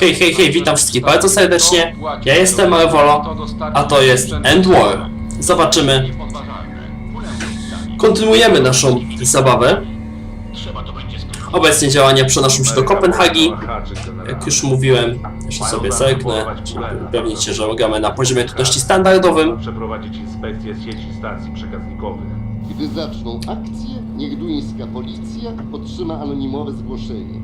Hej, hej, hej, witam wszystkich bardzo serdecznie. Ja jestem Marvolo, a to jest End War. Zobaczymy. Kontynuujemy naszą zabawę. Obecnie działania przenoszą się do Kopenhagi. Jak już mówiłem, jeszcze sobie zerknę, upewnić się, że gramy na poziomie trudności standardowym. Przeprowadzić inspekcję sieci stacji przekaznikowych. Gdy zaczną akcje, niech duńska policja otrzyma anonimowe zgłoszenie.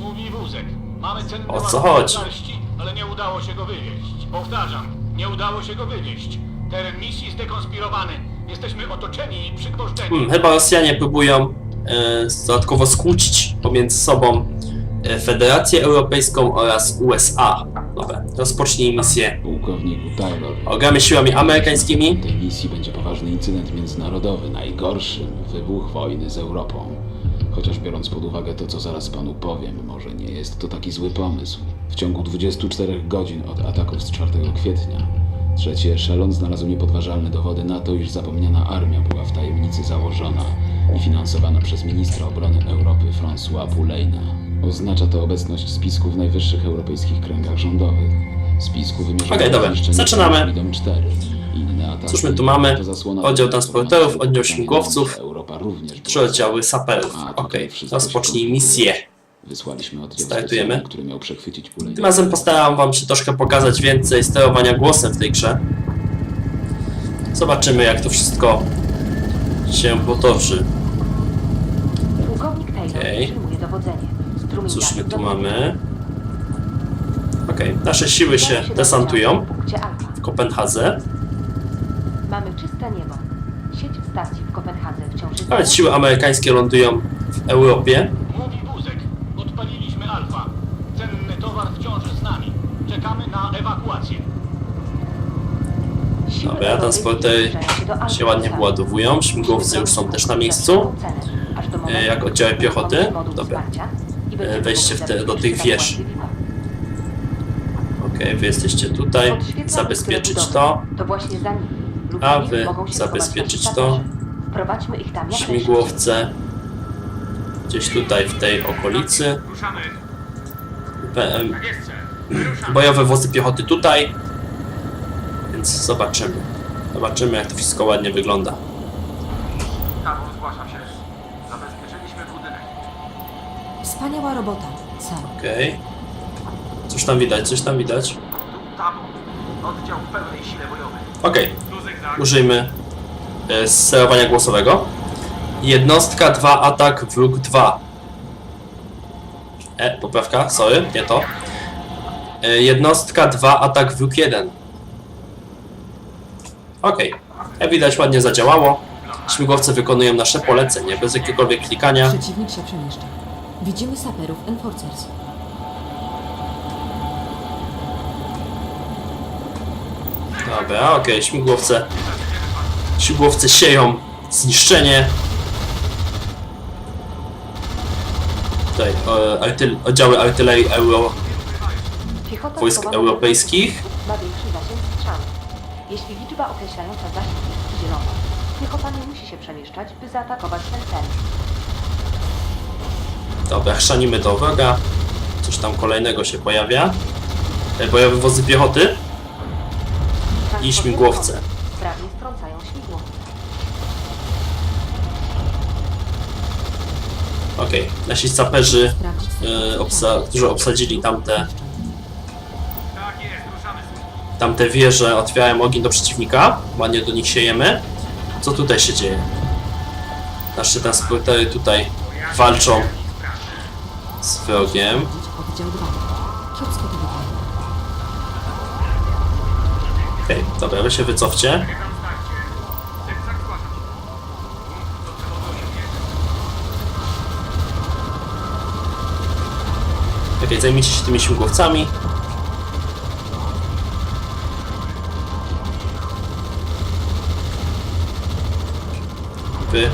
Mówi wózek. Mamy cenny O co ładunek chodzi? garści, ale nie udało się go wywieźć. Powtarzam, nie udało się go wywieźć. Teren misji zdekonspirowany. Jesteśmy otoczeni i przygwożdżeni. Hmm, chyba Rosjanie próbują e, dodatkowo skłócić pomiędzy sobą e, Federację Europejską oraz USA. Dobra, rozpocznij misję. Pułkowniku Taylor, Ogramy siłami amerykańskimi. w tej misji będzie poważny incydent międzynarodowy, najgorszy wybuch wojny z Europą. Chociaż biorąc pod uwagę to, co zaraz panu powiem, może nie jest to taki zły pomysł. W ciągu 24 godzin od ataków z 4 kwietnia trzeci eszelon znalazł niepodważalne dowody na to, iż zapomniana armia była w tajemnicy założona i finansowana przez ministra obrony Europy François Poulen'a. Oznacza to obecność spisku w najwyższych europejskich kręgach rządowych. Spisku wymierzonego Okej, dobra, zaczynamy. Freedom 4. Inne ataki Cóż my tu mamy? Oddział transporterów, oddział śmigłowców, Europa również Trzy oddziały saperów. Okej, wszystko rozpocznij misję. Wysłaliśmy oddział Startujemy. który miał przechwycić pulę. Tym razem postaram wam się troszkę pokazać więcej sterowania głosem w tej grze. Zobaczymy jak to wszystko się potoczy. Okej. Strumień Cóż my tu mamy? Okej, nasze siły się desantują w Kopenhadze. Mamy czyste niebo. Sieć stacji w Kopenhadze wciąż jest... Nawet siły amerykańskie lądują w Europie. Mówi wózek. Odpaliliśmy Alfa. Cenny towar wciąż z nami. Czekamy na ewakuację. Siły Dobra, transportery zbliżają się do Alfa ładnie Centauri. wyładowują. Śmigłowcy już są też na miejscu. Cenę, aż do momentu, E, jak oddziały gdy piechoty? moduł Dobra. wsparcia i E, będziemy wejście w te- do zabezpieczyć tych wież. ewakuację. Okej, wy jesteście tutaj. Zabezpieczyć to. To właśnie za nimi. Lub A w nich wy mogą się zabezpieczyć to. Wprowadźmy ich tam jak Śmigłowce gdzieś tutaj w tej okolicy. Ruszamy. PM, Tak jest, sir. Ruszamy. bojowe wozy piechoty tutaj. Więc zobaczymy. Zobaczymy jak to wszystko ładnie wygląda. Karol, zgłaszam się. Zabezpieczyliśmy budynek. Wspaniała robota, Sam. Okej. Cóż tam widać, coś tam widać. Tu. Oddział w pełnej sile bojowej. Okej. Użyjmy e, sterowania głosowego. Jednostka 2, atak, wróg 2. E, poprawka, sorry, nie to. E, jednostka 2, atak, wróg 1. Okej, jak widać ładnie zadziałało. Śmigłowce wykonują nasze polecenie bez jakiegokolwiek klikania. Przeciwnik się przemieszcza. Widzimy saperów Enforcers. Dobra, okej, śmigłowce. Śmigłowce sieją zniszczenie. Tutaj e, artyl, oddziały artylerii euro, Piechota wojsk schowana europejskich. ma większy zasięg strzału. Jeśli liczba określająca zasięg jest zielona, piechota nie musi się przemieszczać, by zaatakować ten cel. Dobra, chrzanimy do wroga. Coś tam kolejnego się pojawia. E, Bojowe wozy piechoty i śmigłowce. Sprawnie strącają śmigłowce. Okej, nasi saperzy, e, obsa którzy obsadzili tamte, Tak tamte wieże, otwierają ogień do przeciwnika. Ładnie do nich siejemy. Co tutaj się dzieje? Nasze transportery tutaj walczą z wrogiem. Dobra, wy się wycofcie. Okej, zajmijcie się tymi śmigłowcami. Wy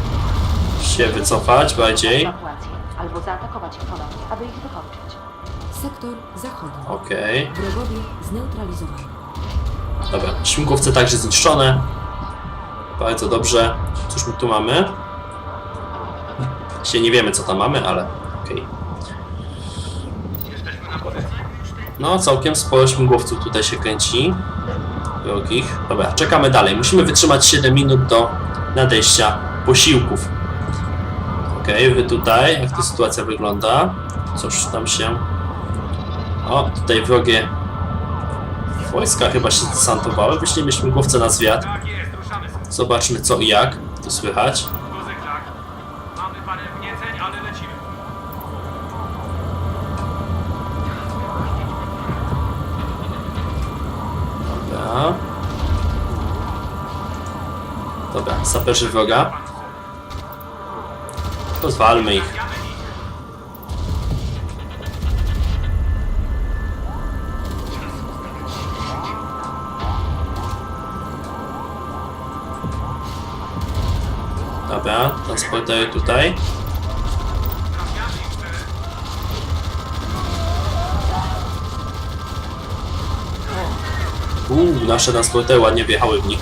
się wycofać bardziej. Albo zaatakować ich ponownie, aby ich wykończyć. Sektor zachodni. Okej, Wrogowie zneutralizowani. Dobra. Śmigłowce także zniszczone. Bardzo dobrze. Cóż my tu mamy? Dzisiaj nie wiemy co tam mamy, ale okej. Pozycji. No, całkiem sporo śmigłowców tutaj się kręci. Wrogich. Dobra, czekamy dalej. Musimy wytrzymać 7 minut do nadejścia posiłków. Okej, wy tutaj, jak ta sytuacja wygląda? Coś tam się... O, tutaj wrogie wojska chyba się desantowały. Wyślijmy śmigłowce na zwiat. Zobaczmy co i jak. Tu słychać. Dobra. Dobra, saperzy wroga. Rozwalmy ich. Transportery tutaj. Uuu, nasze transportery ładnie wjechały w nich.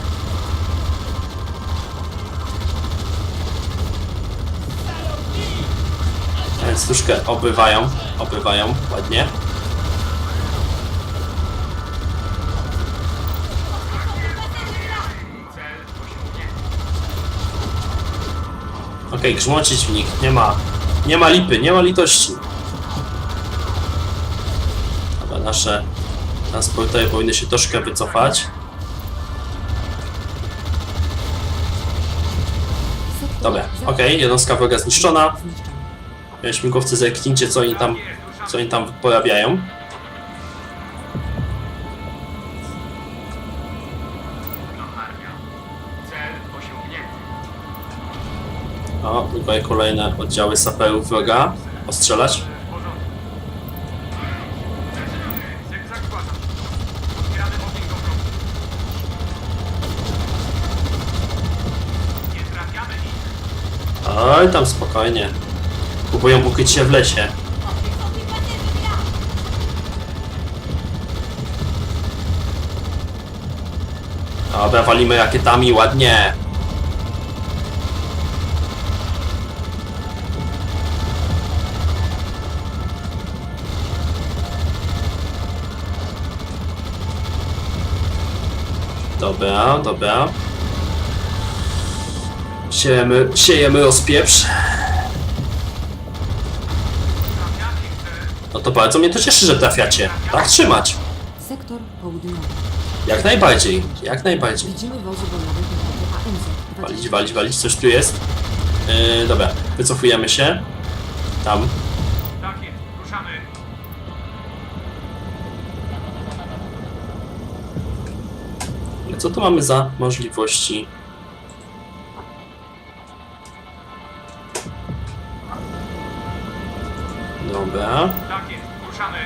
Więc troszkę obywają, obywają ładnie. Okej, grzmocić w nich, nie ma, nie ma lipy, nie ma litości. Dobra, nasze transportery powinny się troszkę wycofać. Dobra, okej, jednostka wroga zniszczona. Śmigłowcy zerknijcie co oni tam, co oni tam porabiają. Kolejne oddziały saperów wroga. Ostrzelać. Oj, tam spokojnie. Próbują ukryć się w lesie. Dobra, walimy rakietami ładnie. Dobra, dobra. Siejemy, siejemy rozpieprz. No to bardzo mnie to cieszy, że trafiacie. Tak trzymać. Sektor południowy. Jak najbardziej, jak najbardziej. Widzimy wozy bojowe. Walić, walić, walić, coś tu jest. Yy, dobra, wycofujemy się. Tam. Co tu mamy za możliwości? Dobra. Tak jest, ruszamy.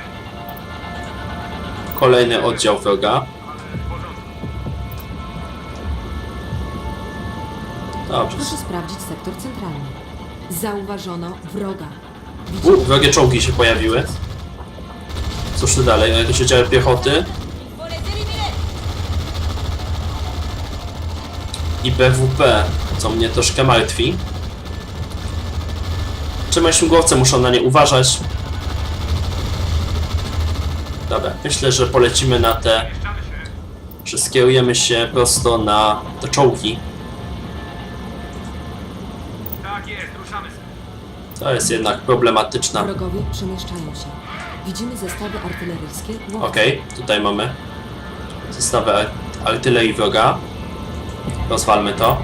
Kolejny oddział wroga. Dobrze. Proszę sprawdzić sektor centralny. Zauważono wroga. U, wrogie czołgi się pojawiły. Cóż tu dalej? Jakieś oddziały piechoty. I BWP, co mnie troszkę martwi. Czy moi śmigłowce muszą na nie uważać? Dobra, myślę, że polecimy na te, że skierujemy się prosto na te czołgi. Tak jest, ruszamy. To jest jednak problematyczna. Wrogowie przemieszczają się. Widzimy zestawy artyleryjskie. Okej, tutaj mamy zestawę ar- artylerii wroga. Rozwalmy to.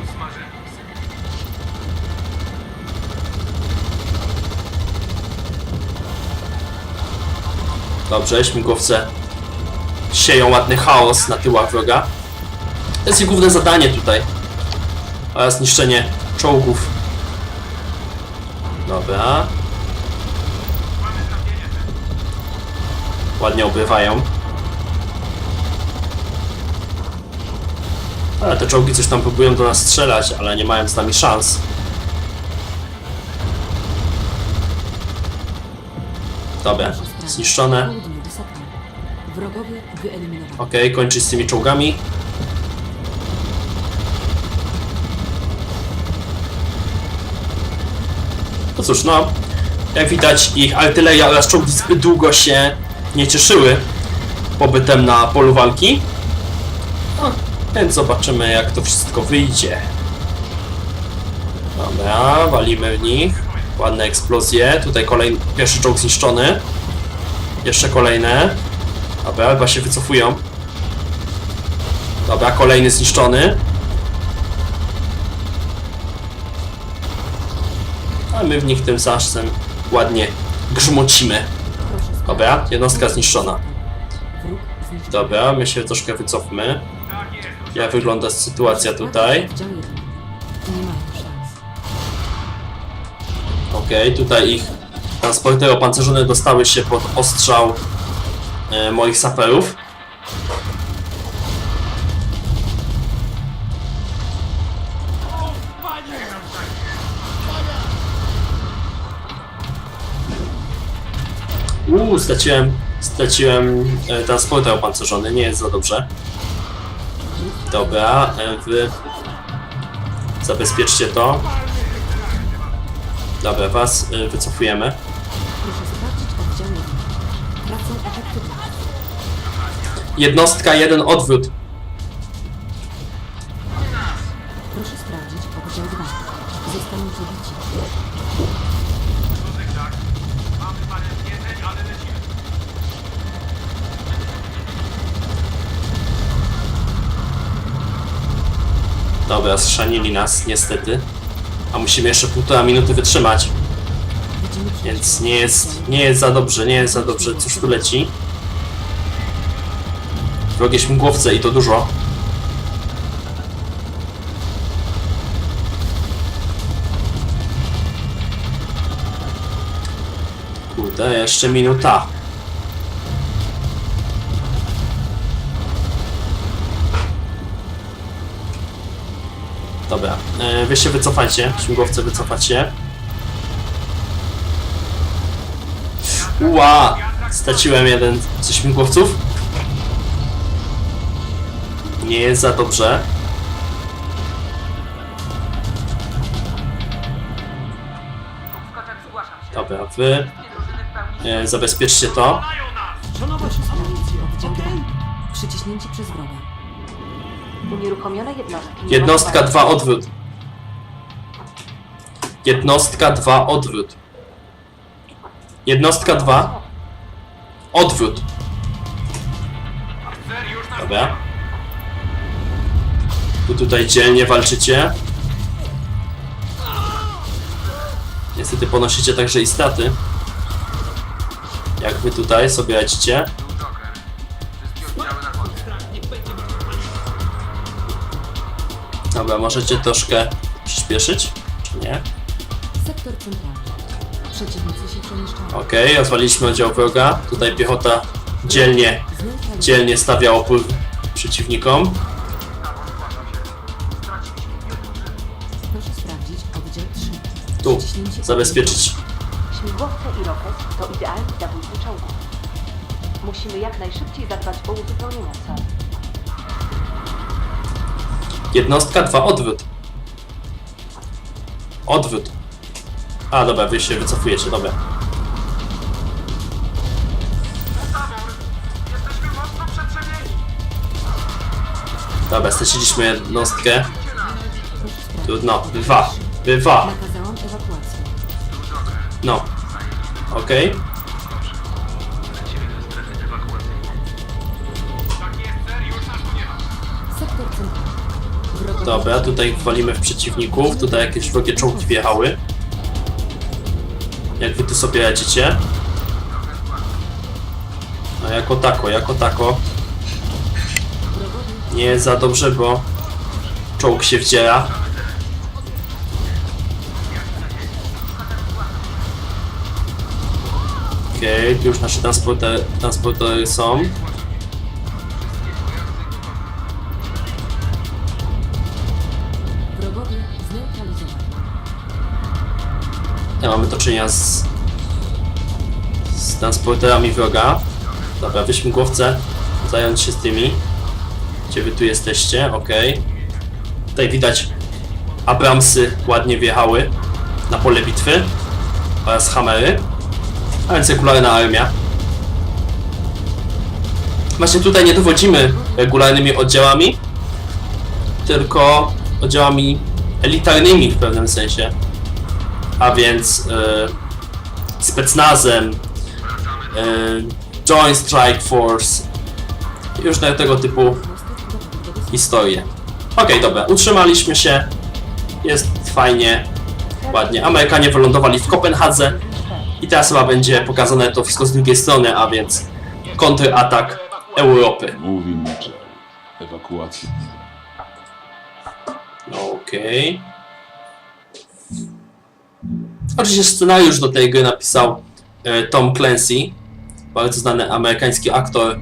Dobrze, śmigłowce sieją ładny chaos na tyłach wroga. To jest ich główne zadanie tutaj. Oraz niszczenie czołgów. Dobra. Ładnie obrywają. Ale te czołgi coś tam próbują do nas strzelać, ale nie mają z nami szans. Dobra, zniszczone. Okej, kończyć z tymi czołgami. No cóż, no, jak widać ich artyleria oraz czołgi zbyt długo się nie cieszyły pobytem na polu walki. Więc zobaczymy jak to wszystko wyjdzie. Dobra, walimy w nich. Ładne eksplozje. Tutaj kolejny, pierwszy czołg zniszczony. Jeszcze kolejne. Dobra, chyba się wycofują. Dobra, kolejny zniszczony. A my w nich tym zaszcem ładnie grzmocimy. Dobra, jednostka zniszczona. Dobra, my się troszkę wycofmy. Jak wygląda sytuacja tutaj? Okej, tutaj ich transportery opancerzone dostały się pod ostrzał e, moich saperów. Uuu, straciłem, straciłem e, transporter opancerzony, nie jest za dobrze. Dobra, e, wy zabezpieczcie to. Dobra, was y, wycofujemy. Proszę sprawdzić. Jednostka, jeden odwrót. Proszę sprawdzić oddział dwa. Zostaną pobici. Dobra, zszanili nas, niestety. A musimy jeszcze półtora minuty wytrzymać, więc nie jest, nie jest za dobrze, nie jest za dobrze. Cóż tu leci? Wrogie śmigłowce i to dużo. Kurde, jeszcze minuta. Wy się wycofajcie, śmigłowce wycofacie. Ła! Straciłem jeden ze śmigłowców. Nie jest za dobrze. Dobra, wy e, zabezpieczcie to. Przyciśnięci przez wroga. Unieruchomione jednostki. Jednostka mogą dwa odwrót. Jednostka dwa odwrót. Jednostka dwa odwrót. Dobra. Wy tutaj dzielnie walczycie. Niestety ponosicie także i straty. Jak wy tutaj sobie radzicie. Dobra, możecie troszkę przyspieszyć, czy nie? Sektor centralny. Przeciwnicy się przemieszczają. Okej, rozwaliliśmy oddział wroga. Tutaj piechota dzielnie, dzielnie stawia opór przeciwnikom. Proszę sprawdzić oddział 3. Tu, zabezpieczyć. Śmigłowce i rokiet to idealni zabójcy czołgów. Musimy jak najszybciej zadbać o uzupełnienie sal. Jednostka, dwa, odwrót. Odwrót. A, dobra, wy się wycofujecie, dobra. Dobra, straciliśmy jednostkę. Trudno, dwa, dwa. No. Okej. Wrogowie Dobra, tutaj walimy w przeciwników. Tutaj jakieś wrogie czołgi wjechały. Jak wy tu sobie radzicie? No jako tako, jako tako. Nie za dobrze, bo czołg się wdziera. Okej, tu już nasze transportery, transportery są. Czynienia z, z transporterami wroga. Dobra, wyśmigłowce, zająć się z tymi. Gdzie wy tu jesteście? Okej. Tutaj widać Abramsy ładnie wjechały na pole bitwy oraz Hamery. A więc regularna armia. Właśnie tutaj nie dowodzimy regularnymi oddziałami, tylko oddziałami elitarnymi w pewnym sensie. A więc e, specnazem, e, Joint Strike Force, różne tego typu historie. Okej, dobra, utrzymaliśmy się, jest fajnie, ładnie. Amerykanie wylądowali w Kopenhadze i teraz chyba będzie pokazane to wszystko z drugiej strony, a więc kontratak Europy. Mówi Mitchell. Ewakuacja. Okej. Oczywiście scenariusz do tej gry napisał e, Tom Clancy, bardzo znany amerykański aktor,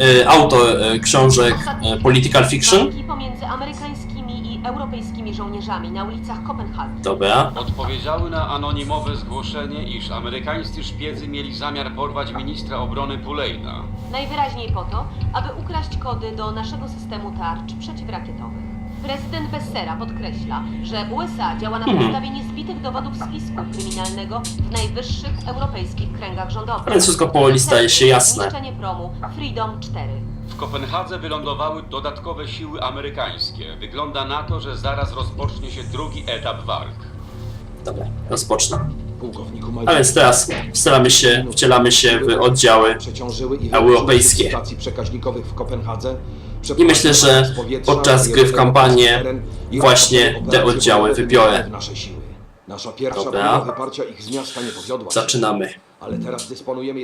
e, autor e, książek e, Political Fiction. Pomiędzy amerykańskimi i europejskimi żołnierzami na ulicach Kopenhagi. Dobra, Odpowiedziały na anonimowe zgłoszenie, iż amerykańscy szpiedzy mieli zamiar porwać ministra obrony Pulejna. Najwyraźniej po to, aby ukraść kody do naszego systemu tarcz przeciwrakietowych. Prezydent Bessera podkreśla, że USA działa na Mhm. podstawie niezbitych dowodów spisku kryminalnego w najwyższych europejskich kręgach rządowych. a więc wszystko powoli staje się jasne. Zniszczenie promu Freedom 4. W Kopenhadze wylądowały dodatkowe siły amerykańskie. Wygląda na to, że zaraz rozpocznie się drugi etap walk. Dobra, rozpocznę. Pułkowniku A więc teraz wcielamy się, wcielamy się w oddziały przeciążyły i europejskie. stacji przekaźnikowych w Kopenhadze. I myślę, że podczas gry w kampanię właśnie te oddziały wybiorę. Nasza pierwsza Dobra. próba wyparcia ich z miasta nie powiodła się, Zaczynamy. ale teraz dysponujemy.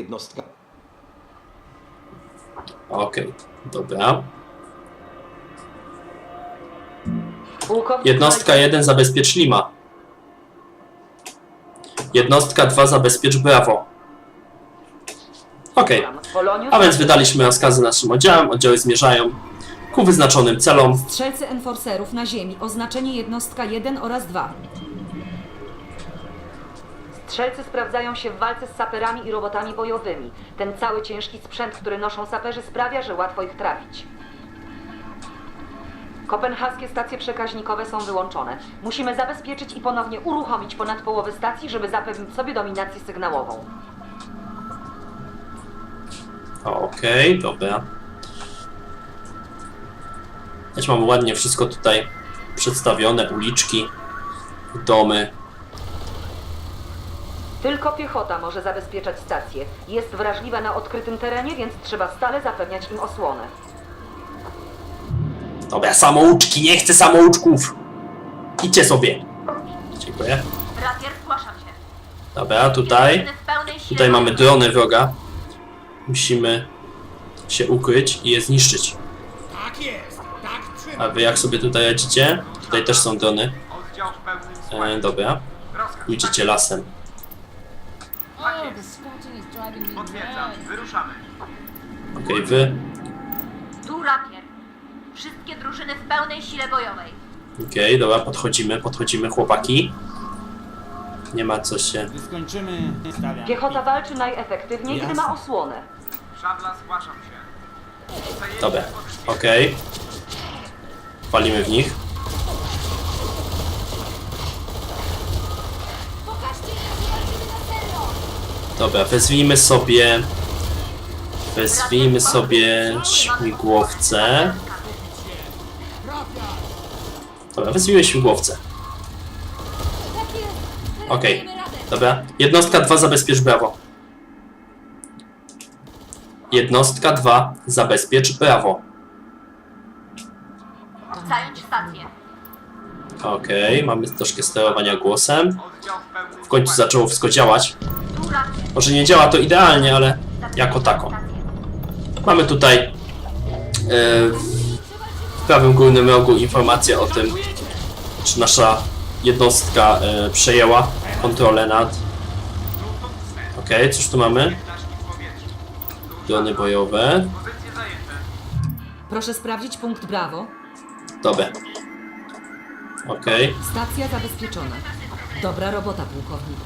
Okej, dobra. Pułkownik Jednostka 1 zabezpiecz Lima. Jednostka 2 zabezpiecz Brawo. Okej, a więc wydaliśmy rozkazy naszym oddziałom. Oddziały zmierzają ku wyznaczonym celom. Strzelcy enforcerów na ziemi. Oznaczenie jednostka 1 oraz 2. Strzelcy sprawdzają się w walce z saperami i robotami bojowymi. Ten cały ciężki sprzęt, który noszą saperzy, sprawia, że łatwo ich trafić. Kopenhaskie stacje przekaźnikowe są wyłączone. Musimy zabezpieczyć i ponownie uruchomić ponad połowę stacji, żeby zapewnić sobie dominację sygnałową. Okej, dobra. Też mamy ładnie wszystko tutaj przedstawione, uliczki, domy. Tylko piechota może zabezpieczać stację. Jest wrażliwa na odkrytym terenie, więc trzeba stale zapewniać im osłonę. Dobra, samouczki, nie chcę samouczków! Idźcie sobie. Dziękuję. Rapier, zgłaszam się. Dobra, tutaj. Tutaj mamy drony wroga. Musimy się ukryć i je zniszczyć. Tak jest, tak trzymaj. A wy jak sobie tutaj radzicie? Tutaj też są drony. Oddział w pełnym E, dobra. Rozkaz. Pójdziecie lasem. Potwierdzam, wyruszamy. Okej, wy. Tu rapier. Wszystkie drużyny w pełnej sile bojowej. Okej, dobra, podchodzimy, podchodzimy, chłopaki. Nie ma co się... Skończymy. Stawiam. Piechota walczy najefektywniej, gdy ma osłonę. Szabla, zgłaszam się. Zajęcie Dobra, okej. Walimy w nich. Dobra, wezwijmy sobie... Wezwijmy sobie śmigłowce. Dobra, wezwijmy śmigłowce. Okej, dobra. Jednostka 2 zabezpiecz brawo. Jednostka 2 zabezpiecz brawo. Zająć stację. Okej, mamy troszkę sterowania głosem. W końcu zaczęło wszystko działać. Może nie działa to idealnie, ale jako taką. Mamy tutaj e, w prawym górnym rogu informację o tym, czy nasza jednostka e, przejęła kontrolę nad... Okej, cóż tu mamy? Drony bojowe. Proszę sprawdzić punkt Brawo. Dobra. Okej. Stacja zabezpieczona. Dobra robota, pułkowniku.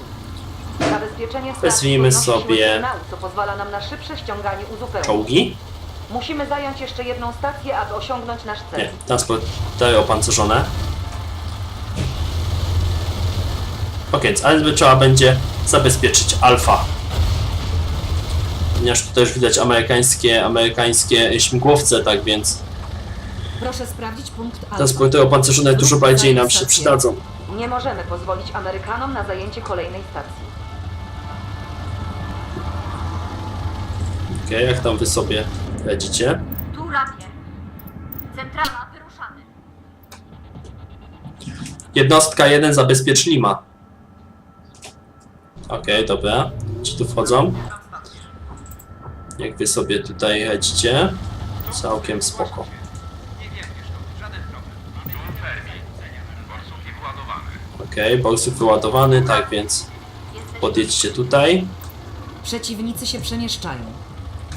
Zabezpieczenie stacji Wezwijmy podnosi sobie- sygnału, co pozwala nam na szybsze ściąganie uzupełnień. Czołgi? Musimy zająć jeszcze jedną stację, aby osiągnąć nasz cel. Nie, transportery opancerzone. Ok, więc ale trzeba będzie zabezpieczyć alfa. Ponieważ tutaj już widać amerykańskie, amerykańskie śmigłowce, tak więc Proszę sprawdzić punkt Alfa. transporty opancerzone dużo bardziej nam się przydadzą. Nie możemy pozwolić Amerykanom na zajęcie kolejnej stacji. Okej, jak tam wy sobie radzicie? Tu rapier. Centrala, wyruszamy. Jednostka 1 zabezpiecz Lima. Okej, dobra. Ci tu wchodzą. Jak wy sobie tutaj radzicie? Całkiem spoko. Okej, borsów wyładowany, tak więc podjedźcie tutaj. Przeciwnicy się przemieszczają.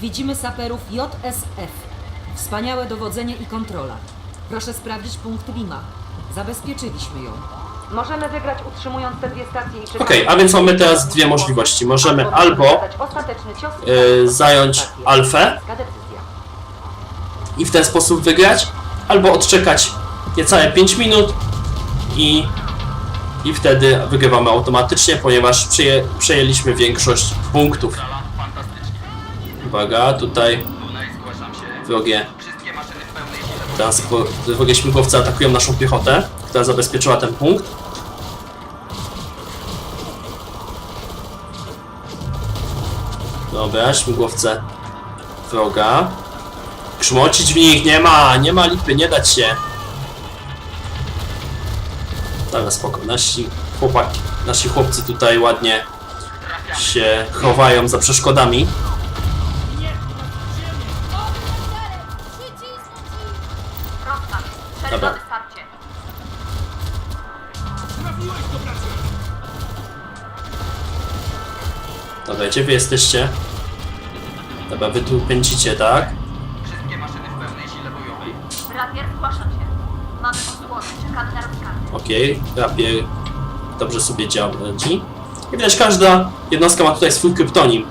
Widzimy saperów JSF. Wspaniałe dowodzenie i kontrola. Proszę sprawdzić punkt Lima. Zabezpieczyliśmy ją. Możemy wygrać utrzymując te dwie stacje i Okej, a więc mamy teraz dwie możliwości. Możemy albo zadać ostateczny cios i e, zająć Alfę decyzja. i w ten sposób wygrać, albo odczekać niecałe 5 minut i, i wtedy wygrywamy automatycznie, ponieważ przeję, przejęliśmy większość punktów. Uwaga, tutaj wrogie, wrogie śmigłowce atakują naszą piechotę, która zabezpieczyła ten punkt. Dobra, śmigłowce wroga. Krzmocić w nich nie ma, nie ma lipy, nie dać się. Dobra, spoko. Nasi chłopaki, nasi chłopcy tutaj ładnie się chowają za przeszkodami. Dobra. Starcie. Dobra, gdzie wy jesteście? Dobra, wy tu pędzicie, tak? Rapier, zgłaszam się. Mamy osłonę, czekamy na rozkazy. Okej, rapier dobrze sobie działa. I widać, każda jednostka ma tutaj swój kryptonim.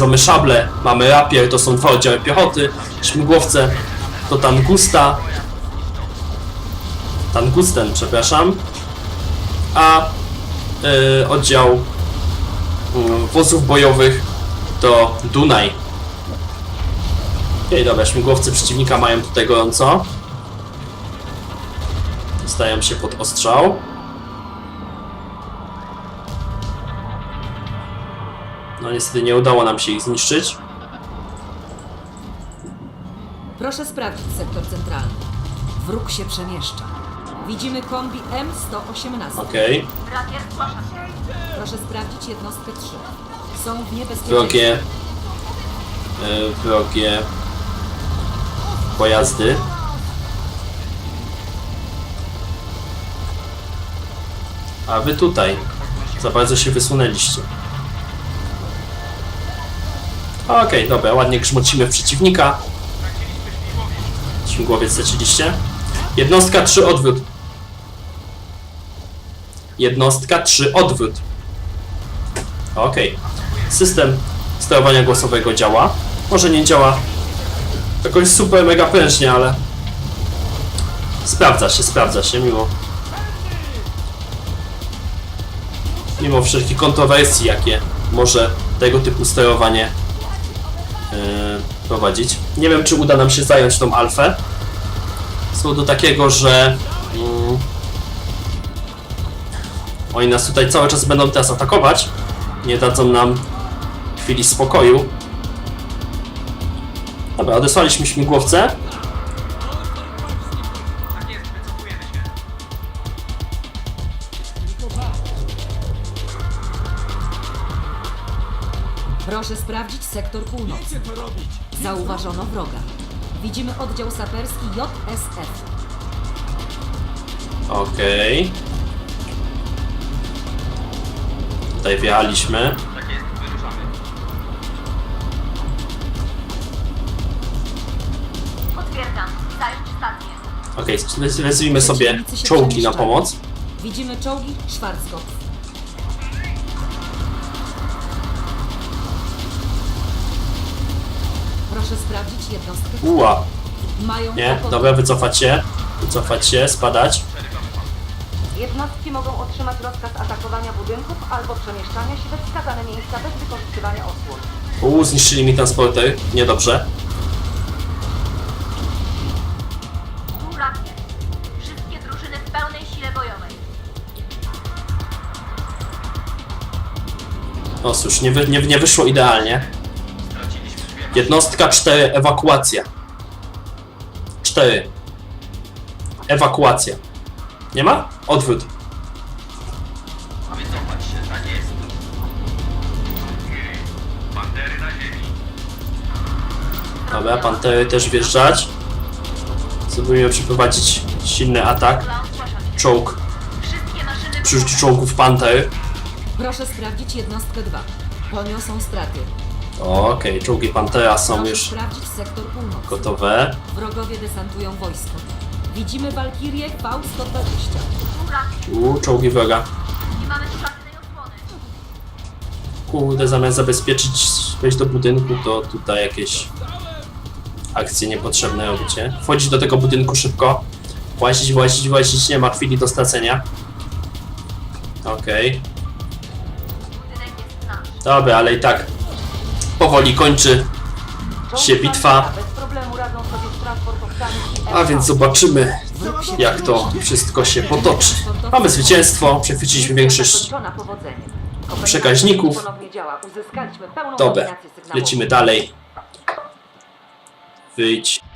Mamy szable, mamy rapier, to są dwa oddziały piechoty, śmigłowce to tangusta, tangusten, przepraszam, a y, oddział y, wozów bojowych to Dunaj. Okej, dobra, śmigłowce przeciwnika mają tutaj gorąco. Stają się pod ostrzał. No niestety nie udało nam się ich zniszczyć. Proszę sprawdzić sektor centralny. Wróg się przemieszcza. Widzimy kombi M118. Okej, się. Proszę sprawdzić jednostkę 3. Są w niebezpieczeństwie. wrogie... y, wrogie... pojazdy. A wy tutaj za bardzo się wysunęliście. Okej, dobra, ładnie grzmocimy w przeciwnika. Śmigłowiec straciliście. Jednostka 3 odwrót. Jednostka 3 odwrót. Okej. System sterowania głosowego działa. Może nie działa jakoś super mega prężnie, ale sprawdza się, sprawdza się mimo mimo wszelkich kontrowersji, jakie może tego typu sterowanie yy, prowadzić. Nie wiem, czy uda nam się zająć tą alfę. Z powodu takiego, że oni nas tutaj cały czas będą teraz atakować. Nie dadzą nam chwili spokoju. Dobra, odesłaliśmy śmigłowce. Proszę sprawdzić sektor północny. Zauważono wroga. Widzimy oddział saperski JSF. Okej. Tutaj wjechaliśmy. Potwierdzam. Zająć stację. Okej, wezwijmy sobie Przeciwnicy się czołgi na przemieszczają. pomoc. Widzimy czołgi Schwarzkopf. Proszę sprawdzić jednostkę. Uła. Mają Nie, kłopoty. dobra, wycofać się. Wycofać się, spadać. Jednostki mogą otrzymać rozkaz atakowania budynków albo przemieszczania się we wskazane miejsca bez wykorzystywania osłon. Uuu, zniszczyli mi transporter. Niedobrze. Rakiet. Wszystkie drużyny w pełnej sile bojowej. No cóż, nie, wy, nie, nie wyszło idealnie. Jednostka 4, ewakuacja. 4. Ewakuacja. Nie ma? Odwrót. Dobra, pantery też wjeżdżać. Spróbujemy przeprowadzić silny atak. Czołg. Wszystkie maszyny Przy użyciu wybuchowe. czołgów panter. Proszę sprawdzić jednostkę 2. Poniosą straty. Okej, czołgi pantera są Proszę już sprawdzić sektor północny. gotowe. Wrogowie desantują wojsko. Widzimy Walkirię V-120. Tu rakiet. Uuu, czołgi wroga. Nie mamy tu żadnej osłony. Kurde, zamiast zabezpieczyć, wejść do budynku, to tutaj jakieś akcje niepotrzebne robicie. Wchodzić do tego budynku szybko. Włazić, włazić, włazić, nie ma chwili do stracenia. Okej, nasz. dobra, ale i tak powoli kończy się bitwa. A więc zobaczymy, jak to wszystko się potoczy. Mamy zwycięstwo, przechwyciliśmy większość przekaźników. Dobra, lecimy dalej. food